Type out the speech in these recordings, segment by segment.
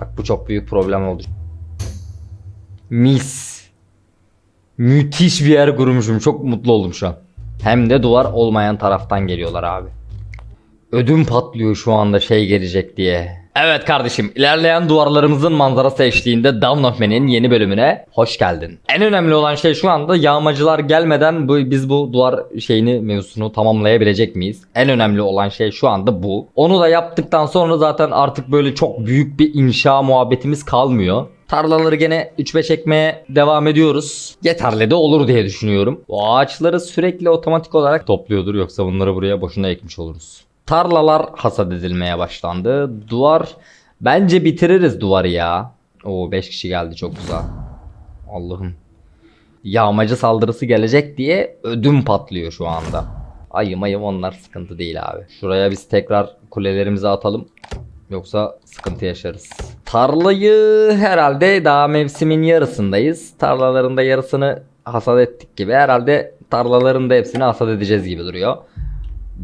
Bak bu çok büyük problem oldu. Mis. Müthiş bir yer kurmuşum. Çok mutlu oldum şu an. Hem de duvar olmayan taraftan geliyorlar abi. Ödüm patlıyor şu anda şey gelecek diye. Evet kardeşim ilerleyen duvarlarımızın manzarası eşliğinde Down of Man'in yeni bölümüne hoş geldin. En önemli olan şey şu anda yağmacılar gelmeden bu, biz bu duvar şeyini mevzusunu tamamlayabilecek miyiz? En önemli olan şey şu anda bu. Onu da yaptıktan sonra zaten artık böyle çok büyük bir inşa muhabbetimiz kalmıyor. Tarlaları gene 3-5 ekmeye devam ediyoruz. Yeterli de olur diye düşünüyorum. O ağaçları sürekli otomatik olarak topluyordur yoksa bunları buraya boşuna ekmiş oluruz. Tarlalar hasat edilmeye başlandı. Duvar bence bitiririz duvarı ya. Oo 5 kişi geldi çok güzel. Allah'ım. Yağmacı saldırısı gelecek diye ödüm patlıyor şu anda. Ayım ayım onlar sıkıntı değil abi. Şuraya biz tekrar kulelerimizi atalım. Yoksa sıkıntı yaşarız. Tarlayı herhalde daha mevsimin yarısındayız. Tarlaların da yarısını hasat ettik gibi. Herhalde tarlaların da hepsini hasat edeceğiz gibi duruyor.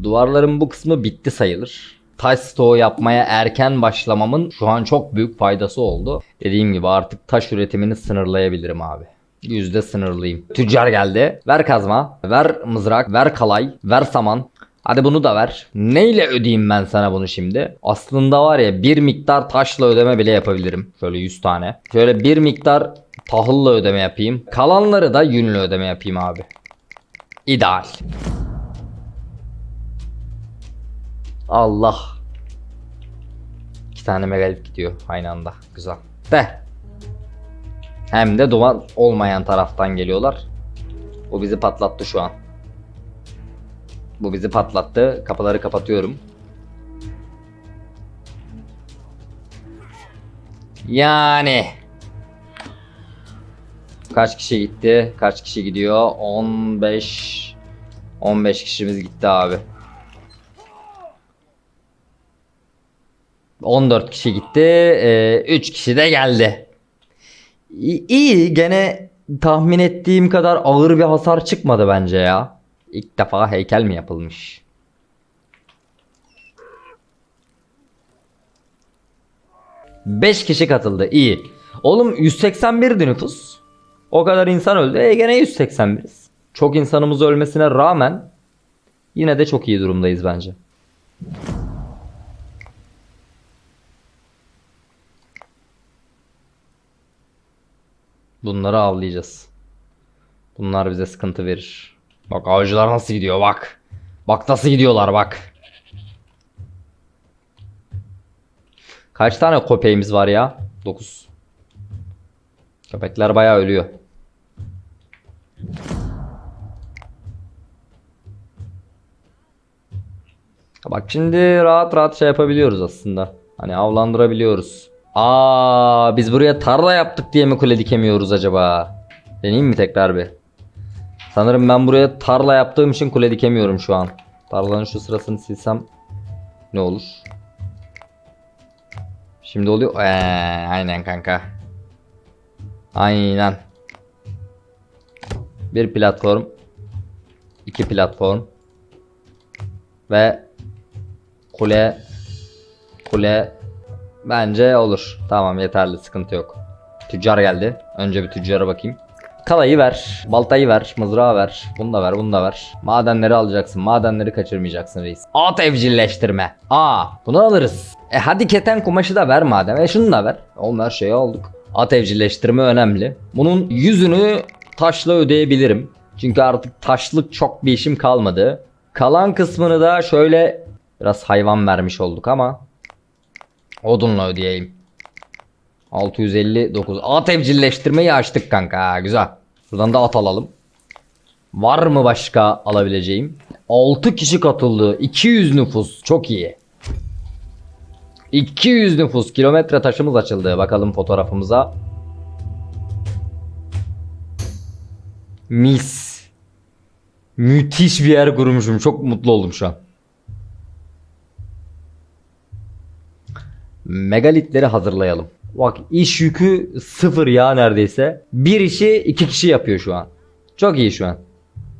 Duvarların bu kısmı bitti sayılır. Taş stoğu yapmaya erken başlamamın şu an çok büyük faydası oldu. Dediğim gibi artık taş üretimini sınırlayabilirim abi. Yüzde sınırlıyım. Tüccar geldi. Ver kazma, ver mızrak, ver kalay, ver saman. Hadi bunu da ver. Neyle ödeyeyim ben sana bunu şimdi? Aslında var ya bir miktar taşla ödeme bile yapabilirim. Şöyle 100 tane. Şöyle bir miktar tahılla ödeme yapayım. Kalanları da yünle ödeme yapayım abi. İdeal. Allah. İki tane megalit gidiyor aynı anda. Güzel. De. Hem de duvar olmayan taraftan geliyorlar. Bu bizi patlattı şu an. Bu bizi patlattı. Kapıları kapatıyorum. Yani. Kaç kişi gitti? Kaç kişi gidiyor? 15 15 kişimiz gitti abi. 14 kişi gitti. 3 kişi de geldi. İyi gene tahmin ettiğim kadar ağır bir hasar çıkmadı bence ya. İlk defa heykel mi yapılmış? Beş kişi katıldı. iyi. Oğlum 181'di nüfus. O kadar insan öldü. E gene 181'iz. Çok insanımız ölmesine rağmen yine de çok iyi durumdayız bence. Bunları avlayacağız. Bunlar bize sıkıntı verir. Bak avcılar nasıl gidiyor bak. Bak nasıl gidiyorlar bak. Kaç tane köpeğimiz var ya? 9. Köpekler bayağı ölüyor. Bak şimdi rahat rahat şey yapabiliyoruz aslında. Hani avlandırabiliyoruz. Aa, biz buraya tarla yaptık diye mi kule dikemiyoruz acaba? Deneyeyim mi tekrar bir? Sanırım ben buraya tarla yaptığım için kule dikemiyorum şu an. Tarlanın şu sırasını silsem ne olur? Şimdi oluyor. Ee, aynen kanka. Aynen. Bir platform. iki platform. Ve kule kule bence olur. Tamam yeterli sıkıntı yok. Tüccar geldi. Önce bir tüccara bakayım. Kalayı ver, baltayı ver, mızrağı ver, bunu da ver, bunu da ver. Madenleri alacaksın, madenleri kaçırmayacaksın reis. At evcilleştirme. Aa, bunu alırız. E hadi keten kumaşı da ver madem. E şunu da ver. Oğlum her şeyi aldık. At evcilleştirme önemli. Bunun yüzünü taşla ödeyebilirim. Çünkü artık taşlık çok bir işim kalmadı. Kalan kısmını da şöyle biraz hayvan vermiş olduk ama odunla ödeyeyim. 659. At evcilleştirmeyi açtık kanka. Güzel. Şuradan da at alalım. Var mı başka alabileceğim? 6 kişi katıldı. 200 nüfus. Çok iyi. 200 nüfus. Kilometre taşımız açıldı. Bakalım fotoğrafımıza. Mis. Müthiş bir yer kurmuşum. Çok mutlu oldum şu an. Megalitleri hazırlayalım. Bak iş yükü sıfır ya neredeyse. Bir işi iki kişi yapıyor şu an. Çok iyi şu an.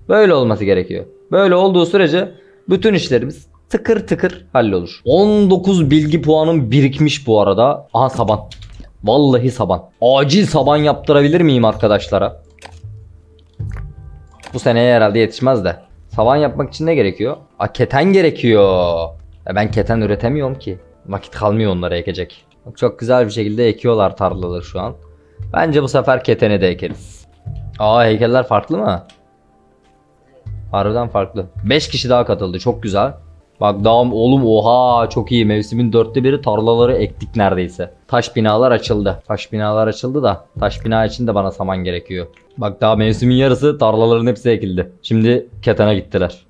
Böyle olması gerekiyor. Böyle olduğu sürece bütün işlerimiz tıkır tıkır hallolur. 19 bilgi puanım birikmiş bu arada. Aha saban. Vallahi saban. Acil saban yaptırabilir miyim arkadaşlara? Bu seneye herhalde yetişmez de. Saban yapmak için ne gerekiyor? A keten gerekiyor. E ben keten üretemiyorum ki. Vakit kalmıyor onlara ekecek. Çok güzel bir şekilde ekiyorlar tarlaları şu an. Bence bu sefer keteni de ekeriz. Aa heykeller farklı mı? Harbiden farklı. 5 kişi daha katıldı. Çok güzel. Bak daha oğlum oha çok iyi. Mevsimin dörtte biri tarlaları ektik neredeyse. Taş binalar açıldı. Taş binalar açıldı da taş bina için de bana saman gerekiyor. Bak daha mevsimin yarısı tarlaların hepsi ekildi. Şimdi ketene gittiler.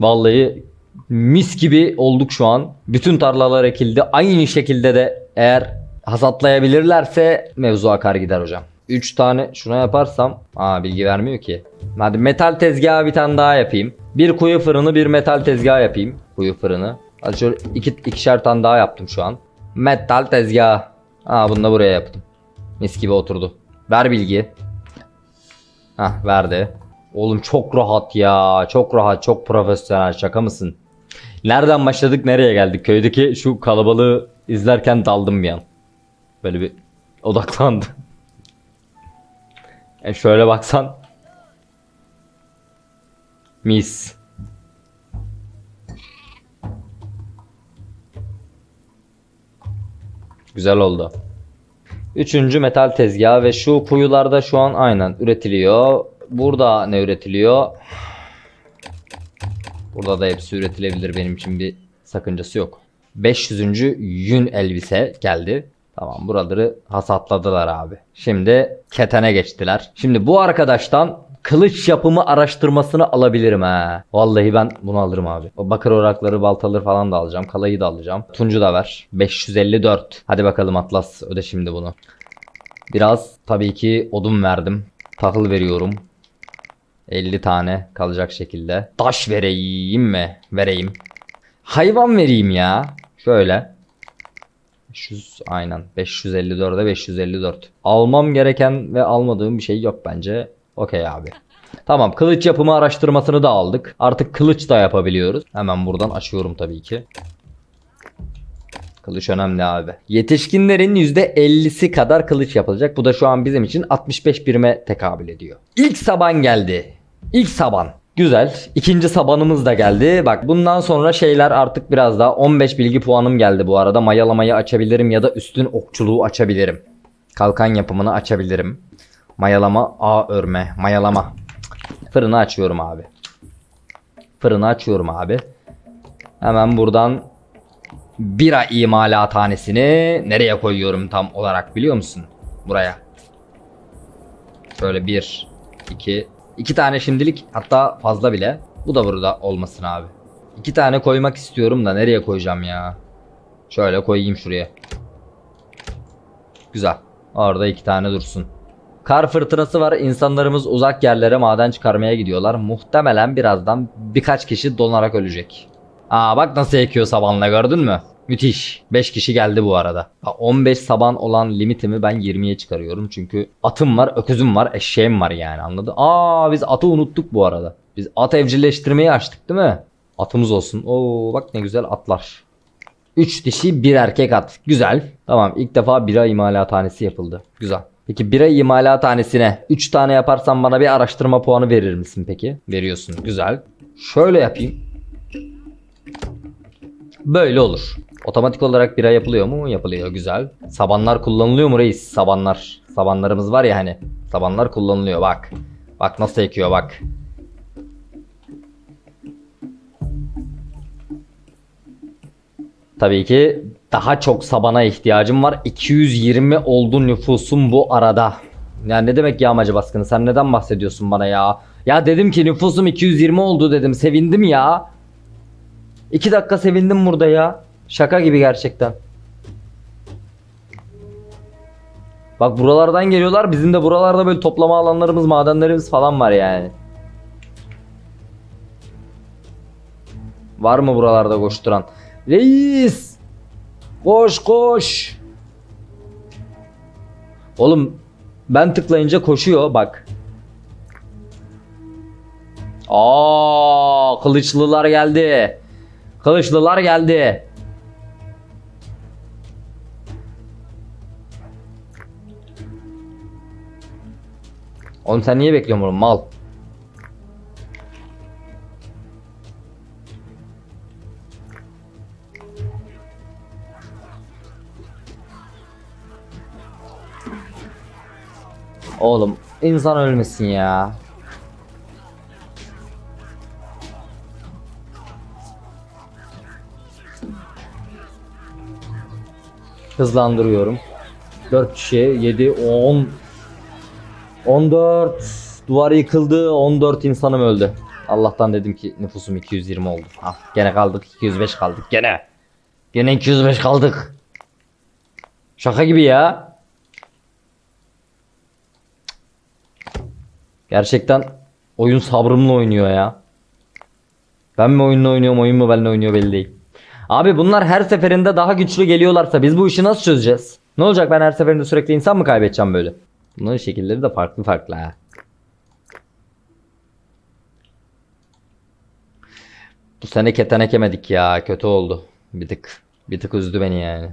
Vallahi mis gibi olduk şu an. Bütün tarlalar ekildi. Aynı şekilde de eğer hasatlayabilirlerse mevzu akar gider hocam. 3 tane şuna yaparsam aa bilgi vermiyor ki. Hadi metal tezgahı bir tane daha yapayım. Bir kuyu fırını bir metal tezgahı yapayım. Kuyu fırını. Hadi şöyle iki, ikişer tane daha yaptım şu an. Metal tezgahı. Aa bunu da buraya yaptım. Mis gibi oturdu. Ver bilgi. Hah verdi. Oğlum çok rahat ya. Çok rahat. Çok profesyonel. Şaka mısın? Nereden başladık nereye geldik? Köydeki şu kalabalığı izlerken daldım bir an. Böyle bir odaklandım. E şöyle baksan. Mis. Güzel oldu. Üçüncü metal tezgahı ve şu kuyularda şu an aynen üretiliyor. Burada ne üretiliyor? Burada da hepsi üretilebilir benim için bir sakıncası yok. 500. yün elbise geldi. Tamam buraları hasatladılar abi. Şimdi ketene geçtiler. Şimdi bu arkadaştan kılıç yapımı araştırmasını alabilirim ha. Vallahi ben bunu alırım abi. O bakır orakları, baltaları falan da alacağım. Kalayı da alacağım. Tuncu da ver. 554. Hadi bakalım Atlas öde şimdi bunu. Biraz tabii ki odun verdim. Tahıl veriyorum. 50 tane kalacak şekilde. Taş vereyim mi? Vereyim. Hayvan vereyim ya. Şöyle. 500 aynen 554'e 554. Almam gereken ve almadığım bir şey yok bence. Okey abi. Tamam kılıç yapımı araştırmasını da aldık. Artık kılıç da yapabiliyoruz. Hemen buradan açıyorum tabii ki. Kılıç önemli abi. Yetişkinlerin %50'si kadar kılıç yapılacak. Bu da şu an bizim için 65 birime tekabül ediyor. İlk saban geldi. İlk saban. Güzel. İkinci sabanımız da geldi. Bak bundan sonra şeyler artık biraz daha 15 bilgi puanım geldi bu arada. Mayalamayı açabilirim ya da üstün okçuluğu açabilirim. Kalkan yapımını açabilirim. Mayalama, ağ örme, mayalama. Fırını açıyorum abi. Fırını açıyorum abi. Hemen buradan bira imalathanesini nereye koyuyorum tam olarak biliyor musun? Buraya. Şöyle bir, iki, iki tane şimdilik hatta fazla bile. Bu da burada olmasın abi. İki tane koymak istiyorum da nereye koyacağım ya? Şöyle koyayım şuraya. Güzel. Orada iki tane dursun. Kar fırtınası var. İnsanlarımız uzak yerlere maden çıkarmaya gidiyorlar. Muhtemelen birazdan birkaç kişi donarak ölecek. Aa bak nasıl ekiyor sabanla gördün mü? Müthiş. 5 kişi geldi bu arada. Ha, 15 saban olan limitimi ben 20'ye çıkarıyorum. Çünkü atım var, öküzüm var, eşeğim var yani anladın? Aa biz atı unuttuk bu arada. Biz at evcilleştirmeyi açtık değil mi? Atımız olsun. Oo bak ne güzel atlar. 3 dişi bir erkek at. Güzel. Tamam ilk defa bira imalathanesi yapıldı. Güzel. Peki bira imalathanesine 3 tane yaparsan bana bir araştırma puanı verir misin peki? Veriyorsun. Güzel. Şöyle yapayım. Böyle olur. Otomatik olarak bira yapılıyor mu? Yapılıyor. Güzel. Sabanlar kullanılıyor mu reis? Sabanlar. Sabanlarımız var ya hani. Sabanlar kullanılıyor bak. Bak nasıl ekiyor bak. Tabii ki daha çok sabana ihtiyacım var. 220 oldu nüfusum bu arada. Ya ne demek yağmacı baskını? Sen neden bahsediyorsun bana ya? Ya dedim ki nüfusum 220 oldu dedim. Sevindim ya. 2 dakika sevindim burada ya. Şaka gibi gerçekten. Bak buralardan geliyorlar. Bizim de buralarda böyle toplama alanlarımız, madenlerimiz falan var yani. Var mı buralarda koşturan? Reis! Koş koş! Oğlum ben tıklayınca koşuyor bak. Aa, kılıçlılar geldi. Kılıçlılar geldi. Oğlum sen niye bekliyorsun bunu mal? Oğlum insan ölmesin ya. Hızlandırıyorum. 4 kişi 7 10 14 duvar yıkıldı 14 insanım öldü. Allah'tan dedim ki nüfusum 220 oldu. Ah, gene kaldık 205 kaldık gene. Gene 205 kaldık. Şaka gibi ya. Gerçekten oyun sabrımla oynuyor ya. Ben mi oyunla oynuyorum oyun mu benimle oynuyor belli değil. Abi bunlar her seferinde daha güçlü geliyorlarsa biz bu işi nasıl çözeceğiz? Ne olacak ben her seferinde sürekli insan mı kaybedeceğim böyle? Bunların şekilleri de farklı farklı ha. Bu sene ketenek yemedik ya kötü oldu. Bir tık. Bir tık üzdü beni yani.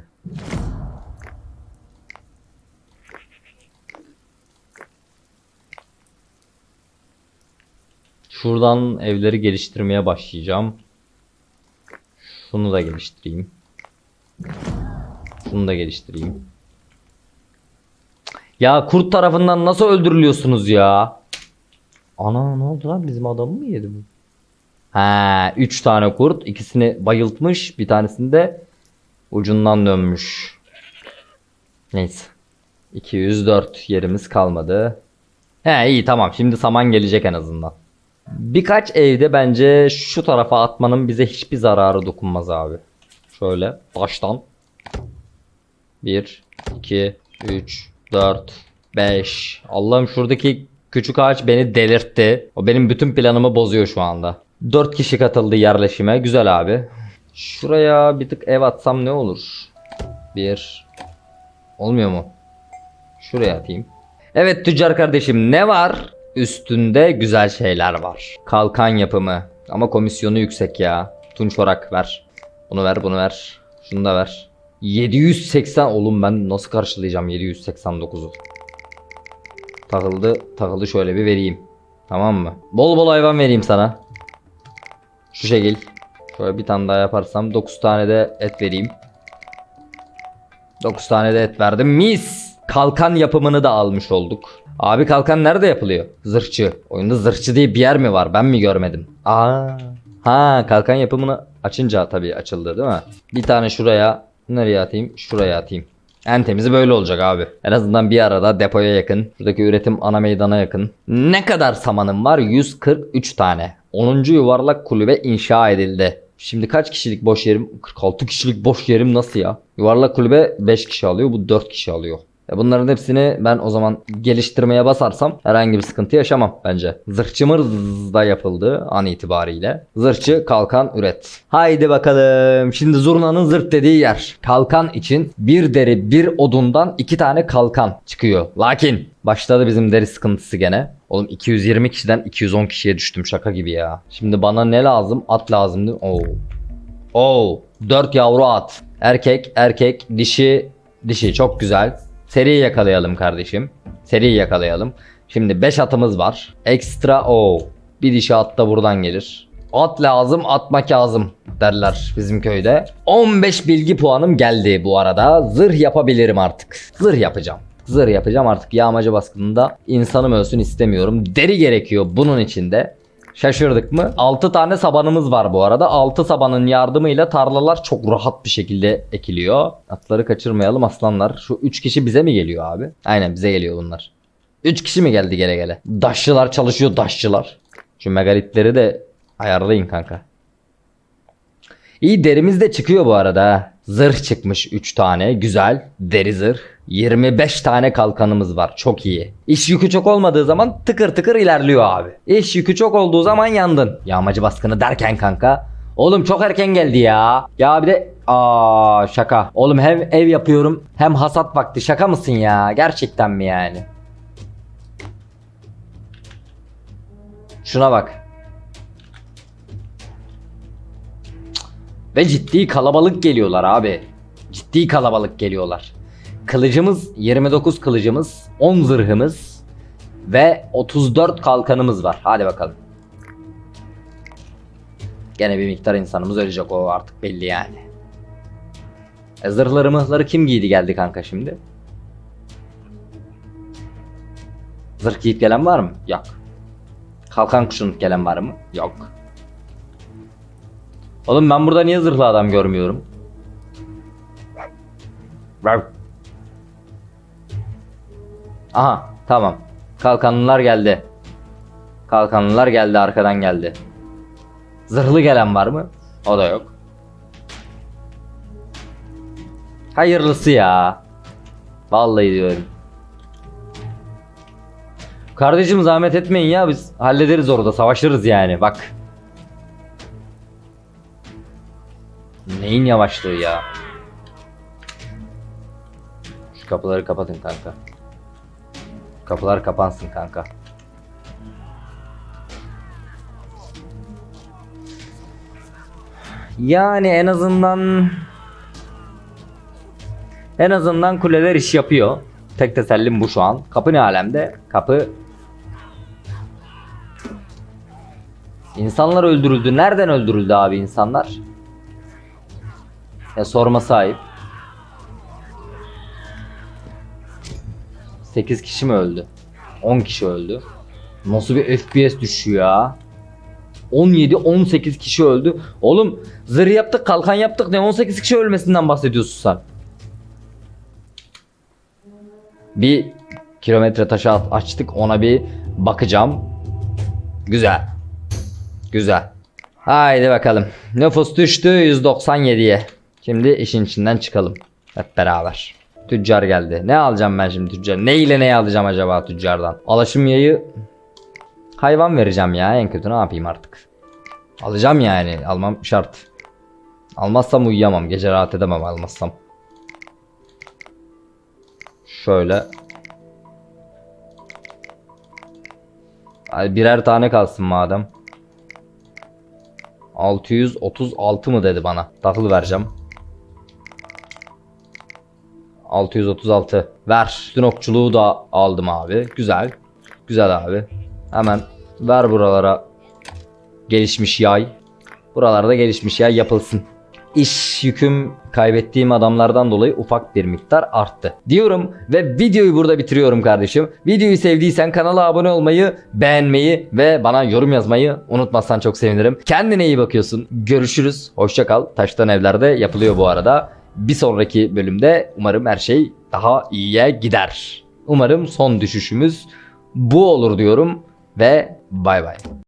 Şuradan evleri geliştirmeye başlayacağım. Şunu da geliştireyim. Şunu da geliştireyim. Ya kurt tarafından nasıl öldürülüyorsunuz ya? Ana ne oldu lan bizim adamı mı yedi bu? Ha, 3 tane kurt, ikisini bayıltmış, bir tanesini de ucundan dönmüş. Neyse. 204 yerimiz kalmadı. He iyi tamam şimdi saman gelecek en azından. Birkaç evde bence şu tarafa atmanın bize hiçbir zararı dokunmaz abi. Şöyle baştan. 1, 2, 3, 4, 5. Allah'ım şuradaki küçük ağaç beni delirtti. O benim bütün planımı bozuyor şu anda. 4 kişi katıldı yerleşime. Güzel abi. Şuraya bir tık ev atsam ne olur? 1. Olmuyor mu? Şuraya atayım. Evet tüccar kardeşim ne var? Üstünde güzel şeyler var. Kalkan yapımı. Ama komisyonu yüksek ya. Tunç Orak ver. Bunu ver bunu ver. Şunu da ver. 780 oğlum ben nasıl karşılayacağım 789'u? Takıldı takıldı şöyle bir vereyim. Tamam mı? Bol bol hayvan vereyim sana. Şu şekil. Şöyle bir tane daha yaparsam 9 tane de et vereyim. 9 tane de et verdim. Mis! Kalkan yapımını da almış olduk. Abi kalkan nerede yapılıyor? Zırhçı. Oyunda zırhçı diye bir yer mi var? Ben mi görmedim? Aa. Ha kalkan yapımını açınca tabii açıldı değil mi? Bir tane şuraya nereye atayım? Şuraya atayım. En temizi böyle olacak abi. En azından bir arada depoya yakın. Şuradaki üretim ana meydana yakın. Ne kadar samanım var? 143 tane. 10. yuvarlak kulübe inşa edildi. Şimdi kaç kişilik boş yerim? 46 kişilik boş yerim nasıl ya? Yuvarlak kulübe 5 kişi alıyor. Bu 4 kişi alıyor. Bunların hepsini ben o zaman geliştirmeye basarsam herhangi bir sıkıntı yaşamam bence. Zırhçı mırz da yapıldı an itibariyle. Zırhçı kalkan üret. Haydi bakalım. Şimdi zurnanın zırh dediği yer. Kalkan için bir deri bir odundan iki tane kalkan çıkıyor. Lakin başladı bizim deri sıkıntısı gene. Oğlum 220 kişiden 210 kişiye düştüm şaka gibi ya. Şimdi bana ne lazım? At lazım değil mi? Oo. Oo. 4 yavru at. Erkek, erkek, dişi, dişi çok güzel. Seri yakalayalım kardeşim. Seri yakalayalım. Şimdi 5 atımız var. Ekstra o. Bir dişi at da buradan gelir. At lazım, atmak lazım derler bizim köyde. 15 bilgi puanım geldi bu arada. Zırh yapabilirim artık. Zırh yapacağım. Zırh yapacağım artık yağmacı baskınında. insanım ölsün istemiyorum. Deri gerekiyor bunun içinde. Şaşırdık mı? 6 tane sabanımız var bu arada. 6 sabanın yardımıyla tarlalar çok rahat bir şekilde ekiliyor. Atları kaçırmayalım aslanlar. Şu 3 kişi bize mi geliyor abi? Aynen bize geliyor bunlar. 3 kişi mi geldi gele gele? Daşçılar çalışıyor daşçılar. Şu megalitleri de ayarlayın kanka. İyi derimiz de çıkıyor bu arada. Zırh çıkmış 3 tane. Güzel. Deri zırh. 25 tane kalkanımız var. Çok iyi. İş yükü çok olmadığı zaman tıkır tıkır ilerliyor abi. İş yükü çok olduğu zaman yandın. Yağmacı baskını derken kanka. Oğlum çok erken geldi ya. Ya bir de aa şaka. Oğlum hem ev yapıyorum hem hasat vakti. Şaka mısın ya? Gerçekten mi yani? Şuna bak. Ve ciddi kalabalık geliyorlar abi. Ciddi kalabalık geliyorlar. Kılıcımız 29 kılıcımız, 10 zırhımız, ve 34 kalkanımız var. Hadi bakalım. Gene bir miktar insanımız ölecek o artık belli yani. E zırhları mıhları kim giydi geldi kanka şimdi? Zırh giyip gelen var mı? Yok. Kalkan kuşunup gelen var mı? Yok. Oğlum ben burada niye zırhlı adam görmüyorum? Aha tamam. Kalkanlılar geldi. Kalkanlılar geldi arkadan geldi. Zırhlı gelen var mı? O da yok. Hayırlısı ya. Vallahi diyorum. Kardeşim zahmet etmeyin ya biz hallederiz orada savaşırız yani bak. Neyin yavaşlığı ya? Şu kapıları kapatın kanka. Kapılar kapansın kanka. Yani en azından en azından kuleler iş yapıyor. Tek tesellim bu şu an. Kapı ne alemde? Kapı İnsanlar öldürüldü. Nereden öldürüldü abi insanlar? Ya sorma sahip. 8 kişi mi öldü? 10 kişi öldü. Nasıl bir FPS düşüyor ya? 17 18 kişi öldü. Oğlum zırh yaptık, kalkan yaptık. Ne 18 kişi ölmesinden bahsediyorsun sen? Bir kilometre taşı açtık. Ona bir bakacağım. Güzel. Güzel. Haydi bakalım. Nüfus düştü 197'ye. Şimdi işin içinden çıkalım. Hep beraber. Tüccar geldi. Ne alacağım ben şimdi tüccar? Ne ile ne alacağım acaba tüccardan? Alaşım yayı hayvan vereceğim ya en kötü ne yapayım artık. Alacağım yani almam şart. Almazsam uyuyamam. Gece rahat edemem almazsam. Şöyle. Birer tane kalsın madem. 636 mı dedi bana. Takılı vereceğim. 636. Ver. Üstün okçuluğu da aldım abi. Güzel. Güzel abi. Hemen ver buralara gelişmiş yay. Buralarda gelişmiş yay yapılsın. İş yüküm kaybettiğim adamlardan dolayı ufak bir miktar arttı. Diyorum ve videoyu burada bitiriyorum kardeşim. Videoyu sevdiysen kanala abone olmayı, beğenmeyi ve bana yorum yazmayı unutmazsan çok sevinirim. Kendine iyi bakıyorsun. Görüşürüz. Hoşça kal. Taştan evlerde yapılıyor bu arada. Bir sonraki bölümde umarım her şey daha iyiye gider. Umarım son düşüşümüz bu olur diyorum ve bay bay.